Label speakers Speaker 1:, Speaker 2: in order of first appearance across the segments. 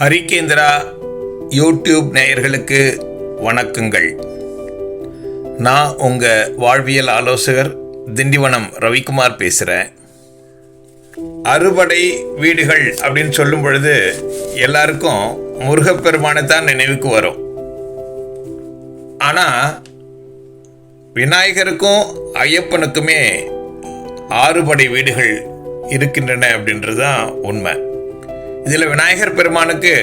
Speaker 1: ஹரிகேந்திரா YouTube நேயர்களுக்கு வணக்கங்கள். நான் உங்கள் வாழ்வியல் ஆலோசகர் திண்டிவனம் ரவிக்குமார் பேசுகிறேன் அறுபடை வீடுகள் அப்படின்னு சொல்லும் பொழுது எல்லாருக்கும் முருகப்பெருமானை தான் நினைவுக்கு வரும். ஆனால் விநாயகருக்கும் ஐயப்பனுக்குமே ஆறுபடை வீடுகள் இருக்கின்றன அப்படின்றது தான் உண்மை. இதில் விநாயகர் பெருமானுக்கு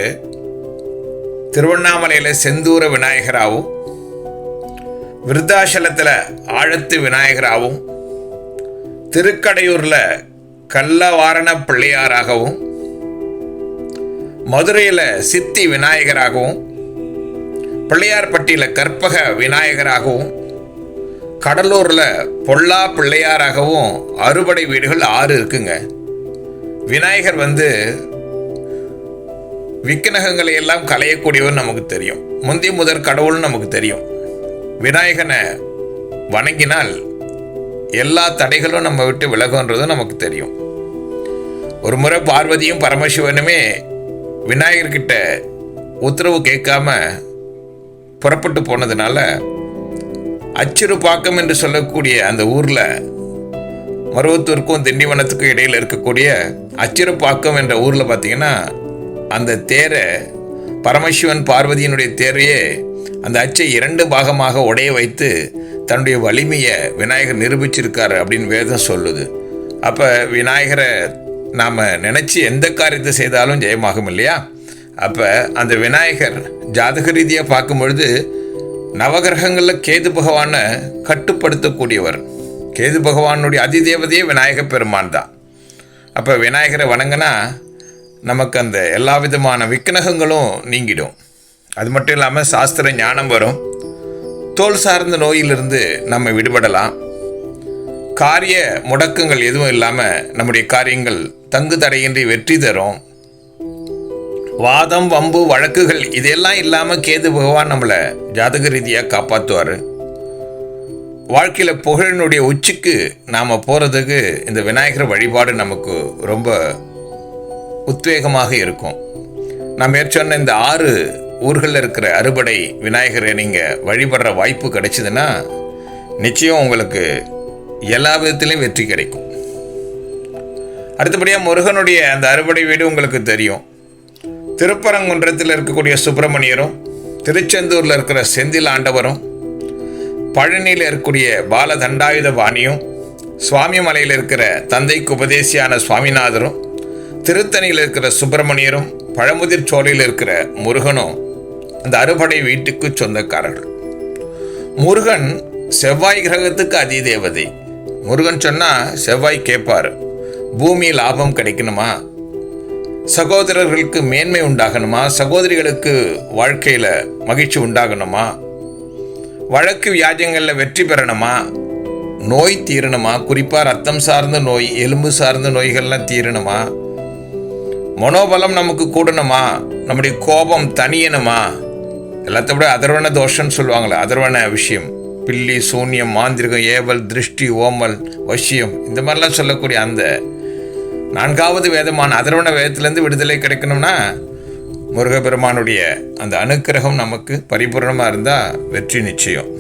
Speaker 1: திருவண்ணாமலையில் செந்தூர விநாயகராகவும் விருத்தாசலத்தில் ஆழத்து விநாயகராகவும் திருக்கடையூரில் கல்லவாரண பிள்ளையாராகவும் மதுரையில் சித்தி விநாயகராகவும் பிள்ளையார்பட்டியில் கற்பக விநாயகராகவும் கடலூரில் பொல்லா பிள்ளையாராகவும் அறுபடை வீடுகள் ஆறு இருக்குங்க. விநாயகர் வந்து விக்கினகங்களை எல்லாம் களையக்கூடியவர் நமக்கு தெரியும். முந்தி முதற் கடவுள்னு நமக்கு தெரியும். விநாயகனை வணங்கினால் எல்லா தடைகளும் நம்ம விட்டு விலகுன்றதும் நமக்கு தெரியும். ஒரு முறை பார்வதியும் பரமசிவனுமே விநாயகர்கிட்ட உத்தரவு கேட்காம புறப்பட்டு போனதுனால அச்சிறுபாக்கம் என்று சொல்லக்கூடிய அந்த ஊரில் மருவத்தூருக்கும் திண்டிவனத்துக்கும் இடையில் இருக்கக்கூடிய அச்சிறுபாக்கம் என்ற ஊரில் பார்த்தீங்கன்னா அந்த தேரை பரமசிவன் பார்வதியினுடைய தேரையே அந்த அச்சை இரண்டு பாகமாக உடைய வைத்து தன்னுடைய வலிமையை விநாயகர் நிரூபிச்சிருக்காரு அப்படின்னு வேதம் சொல்லுது. அப்போ விநாயகரை நாம் நினச்சி எந்த காரியத்தை செய்தாலும் ஜெயமாகும் இல்லையா? அப்போ அந்த விநாயகர் ஜாதக ரீதியாக பார்க்கும் பொழுது நவகிரகங்களில் கேது பகவானை கட்டுப்படுத்தக்கூடியவர். கேது பகவானுடைய அதிதேவதையே விநாயக பெருமான் தான். அப்போ விநாயகரை வணங்கினா நமக்கு அந்த எல்லா விதமான விக்னகங்களும் நீங்கிடும். அது மட்டும் இல்லாமல் சாஸ்திர ஞானம் வரும். தோல் சார்ந்த நோயிலிருந்து நம்ம விடுபடலாம். காரிய முடக்கங்கள் எதுவும் இல்லாமல் நம்முடைய காரியங்கள் தங்கு தடையின்றி வெற்றி தரும். வாதம் வம்பு வழக்குகள் இதெல்லாம் இல்லாமல் கேது பகவான் நம்மளை ஜாதக ரீதியாக காப்பாற்றுவார் வாழ்க்கையில் புகழினுடைய உச்சிக்கு நாம் போகிறதுக்கு இந்த விநாயகர் வழிபாடு நமக்கு ரொம்ப உத்வேகமாக இருக்கும். நான் மேற்சொன்ன இந்த ஆறு ஊர்களில் இருக்கிற அறுபடை விநாயகரை நீங்கள் வழிபடுற வாய்ப்பு கிடைச்சதுன்னா நிச்சயம் உங்களுக்கு எல்லா விதத்திலையும் வெற்றி கிடைக்கும். அடுத்தபடியாக முருகனுடைய அந்த அறுபடை வீடு உங்களுக்கு தெரியும். திருப்பரங்குன்றத்தில் இருக்கக்கூடிய சுப்பிரமணியரும் திருச்செந்தூரில் இருக்கிற செந்தில் ஆண்டவரும் பழனியில் இருக்கக்கூடிய பாலதண்டாயுத பாணியும் சுவாமி மலையில் இருக்கிற தந்தைக்கு உபதேசியான சுவாமிநாதரும் திருத்தணியில் இருக்கிற சுப்பிரமணியரும் பழமுதிர் சோலையில் இருக்கிற முருகனும் அந்த அறுபடை வீட்டுக்கு சொந்தக்காரர்கள். முருகன் செவ்வாய் கிரகத்துக்கு அதிதேவதை முருகன் சொன்னால் செவ்வாய் கேட்பார். பூமி லாபம் கிடைக்கணுமா? சகோதரர்களுக்கு மேன்மை உண்டாகணுமா? சகோதரிகளுக்கு வாழ்க்கையில் மகிழ்ச்சி உண்டாகணுமா? வழக்கு வியாஜங்களில் வெற்றி பெறணுமா? நோய் தீரணுமா? குறிப்பாக ரத்தம் சார்ந்த நோய் எலும்பு சார்ந்த நோய்கள்லாம் தீரணுமா? மனோபலம் நமக்கு கூடணுமா? நம்முடைய கோபம் தனியணுமா எல்லாத்த விட அதர்வன தோஷம்னு சொல்லுவாங்களே அதர்வன விஷயம். பில்லி சூன்யம் மாந்திரிகம் ஏவல் திருஷ்டி ஓமல் வசியம் இந்த மாதிரிலாம் சொல்லக்கூடிய அந்த நான்காவது வேதமான அதர்வன வேதத்திலேருந்து விடுதலை கிடைக்கணும்னா முருகப்பெருமானுடைய அந்த அனுக்கிரகம் நமக்கு பரிபூர்ணமாக இருந்தால் வெற்றி நிச்சயம்.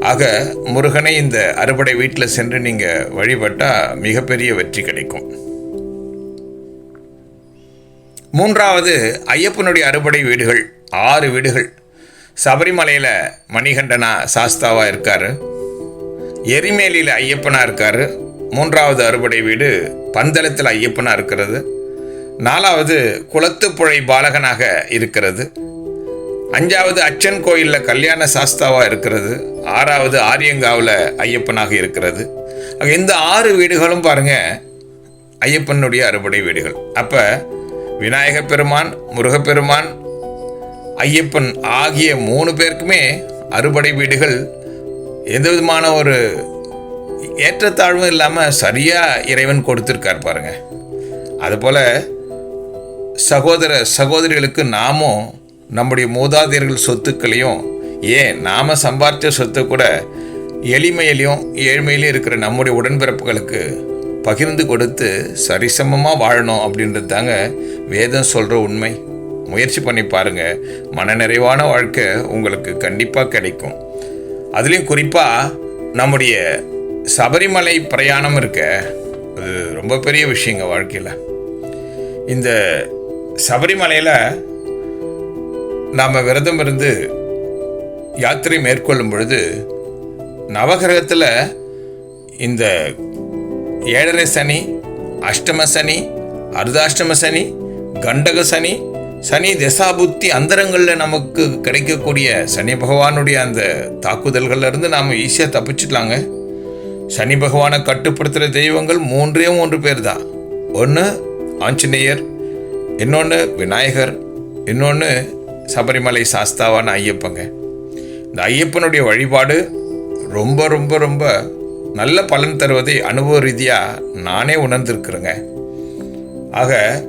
Speaker 1: ஆக முருகனை இந்த அறுபடை வீட்டில் சென்று நீங்கள் வழிபட்டால் மிகப்பெரிய வெற்றி கிடைக்கும். மூன்றாவது ஐயப்பனுடைய அறுபடை வீடுகள் ஆறு வீடுகள். சபரிமலையில் மணிகண்டனா சாஸ்தாவாக இருக்கார். எரிமேலியில் ஐயப்பனாக இருக்கார். மூன்றாவது அறுபடை வீடு பந்தளத்தில் ஐயப்பனாக இருக்கிறது. நாலாவது குளத்துப்புழை பாலகனாக இருக்கிறது. அஞ்சாவது அச்சன் கோயிலில் கல்யாண சாஸ்தாவாக இருக்கிறது. ஆறாவது ஆரியங்காவில் ஐயப்பனாக இருக்கிறது. இந்த ஆறு வீடுகளும் பாருங்கள் ஐயப்பனுடைய அறுபடை வீடுகள். அப்போ விநாயகப் பெருமான் முருகப்பெருமான் ஐயப்பன் ஆகிய மூணு பேருக்குமே அறுபடை வீடுகள். எந்த விதமான ஒரு ஏற்றத்தாழ்வும் இல்லாமல் சரியாக இறைவன் கொடுத்துருக்கார் பாருங்க. அதுபோல் சகோதர சகோதரிகளுக்கு நாமும் நம்முடைய மூதாதையர்கள் சொத்துக்களையும் ஏன் நாம் சம்பாதித்த சொத்து கூட எளிமையிலையும் ஏழ்மையிலையும் இருக்கிற நம்முடைய உடன்பிறப்புகளுக்கு பகிர்ந்து கொடுத்து சரிசமமாக வாழணும் அப்படின்றது தாங்க வேதம் சொல்கிற உண்மை. முயற்சி பண்ணி பாருங்கள் மனநிறைவான வாழ்க்கை உங்களுக்கு கண்டிப்பாக கிடைக்கும். அதுலேயும் குறிப்பாக நம்முடைய சபரிமலை பிரயாணம் இருக்க அது ரொம்ப பெரிய விஷயங்க வாழ்க்கையில். இந்த சபரிமலையில் நாம் விரதம் இருந்து யாத்திரை மேற்கொள்ளும் பொழுது நவகிரகத்தில் இந்த ஏழரை சனி அஷ்டம சனி அர்தாஷ்டம சனி கண்டக சனி சனி தசாபுத்தி அந்தரங்களில் நமக்கு கிடைக்கக்கூடிய சனி பகவானுடைய அந்த தாக்குதல்கள்லேருந்து நாம் ஈஸியாக தப்பிச்சிடலாங்க. சனி பகவானை கட்டுப்படுத்துகிற தெய்வங்கள் மூன்றே மூன்று பேர் தான் ஒன்று ஆஞ்சநேயர் இன்னொன்று விநாயகர் இன்னொன்று சபரிமலை சாஸ்தாவான ஐயப்பங்க. இந்த ஐயப்பனுடைய வழிபாடு ரொம்ப ரொம்ப ரொம்ப நல்ல பலன் தருவதை அனுபவ ரீதியாக நானே உணர்ந்திருக்கிறேங்க. ஆக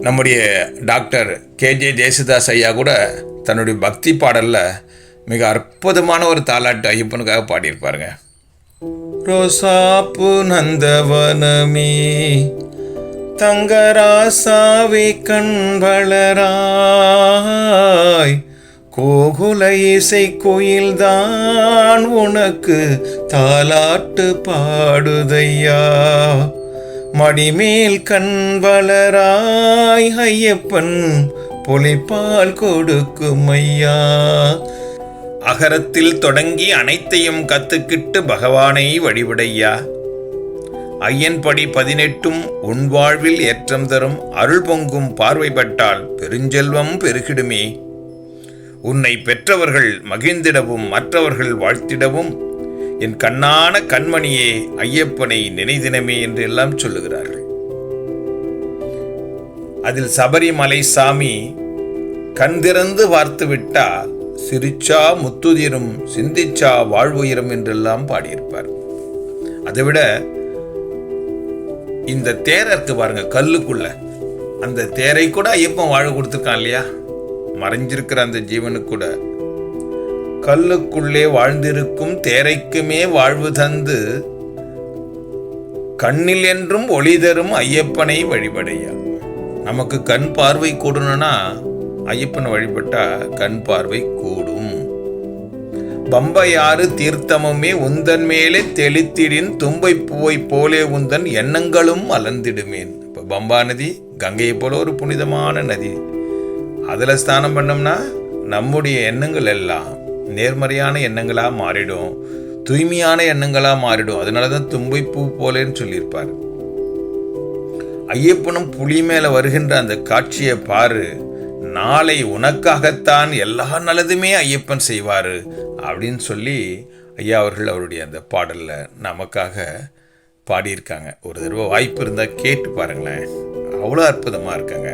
Speaker 1: நம்முடைய டாக்டர் கேஜே ஜெயசுதாஸ் ஐயா கூட தன்னுடைய பக்தி பாடலில் மிக அற்புதமான ஒரு தாலாட்டு ஐயப்பனுக்காக பாடியிருப்பாருங்க. ரோசாப்பு நந்தவனமே தங்கராசாவி கண்வளராய் கோகுல இசை கோயில்தான் உனக்கு தாலாட்டு பாடுதையா. மடிமேல் கண் வளராய் ஐயப்பன் பொலிப்பால் கொடுக்குமையா. அகரத்தில் தொடங்கி அனைத்தையும் கத்துக்கிட்டு பகவானை வழிபடையா. ஐயன்படி பதினெட்டும் உன் வாழ்வில் ஏற்றம் தரும் அருள் பொங்கும் பார்வைப்பட்டால் பெருஞ்செல்வம் பெருகிடுமே. உன்னை பெற்றவர்கள் மகிழ்ந்திடவும் மற்றவர்கள் வாழ்த்திடவும் என் கண்ணான கண்மணியே ஐயப்பனை நினைதினமே என்று எல்லாம் சொல்லுகிறார்கள். அதில் சபரிமலை சாமி கண் திறந்து பார்த்துவிட்டா சிரிச்சா முத்துதிரும் சிந்திச்சா வாழ்வுயிரும் என்றெல்லாம் பாடியிருப்பார். அதைவிட இந்த தேரை இருக்கு பாருங்க கல்லுக்குள்ள. அந்த தேரை கூட ஐயப்பன் வாழ கொடுத்துருக்கான் இல்லையா? மறைஞ்சிருக்கிற அந்த ஜீவனுக்கு கூட. கல்லுக்குள்ளே வாழ்ந்திருக்கும் தேரைக்குமே வாழ்வு தந்து கண்ணில் என்றும் ஒளி தரும் ஐயப்பனை வழிபடையா. நமக்கு கண் பார்வை கூடணும்னா ஐயப்பனை வழிபட்டா கண் பார்வை கூடும். பம்பையாறு தீர்த்தமுமே உந்தன் மேலே தெளித்திடின் தும்பை பூவை போலே உந்தன் எண்ணங்களும் அலர்ந்திடுமேன் இப்போ பம்பா நதி கங்கையை போல ஒரு புனிதமான நதி. அதில் ஸ்நானம் பண்ணோம்னா நம்முடைய எண்ணங்கள் எல்லாம் நேர்மறையான எண்ணங்களாக மாறிடும் தூய்மையான எண்ணங்களாக மாறிடும். அதனால தான் தும்பை பூ போலேன்னு சொல்லியிருப்பார். ஐயப்பனும் புலி மேலே வருகின்ற அந்த காட்சியை பாரு நாளை உனக்காகத்தான் எல்லா நல்லதுமே ஐயப்பன் செய்வார் அப்படின்னு சொல்லி ஐயா அவர்கள் அவருடைய அந்த பாடலில் நமக்காக பாடியிருக்காங்க. ஒரு தடவை வாய்ப்பு இருந்தால் கேட்டு பாருங்களேன். அவ்வளோ அற்புதமாக இருக்காங்க.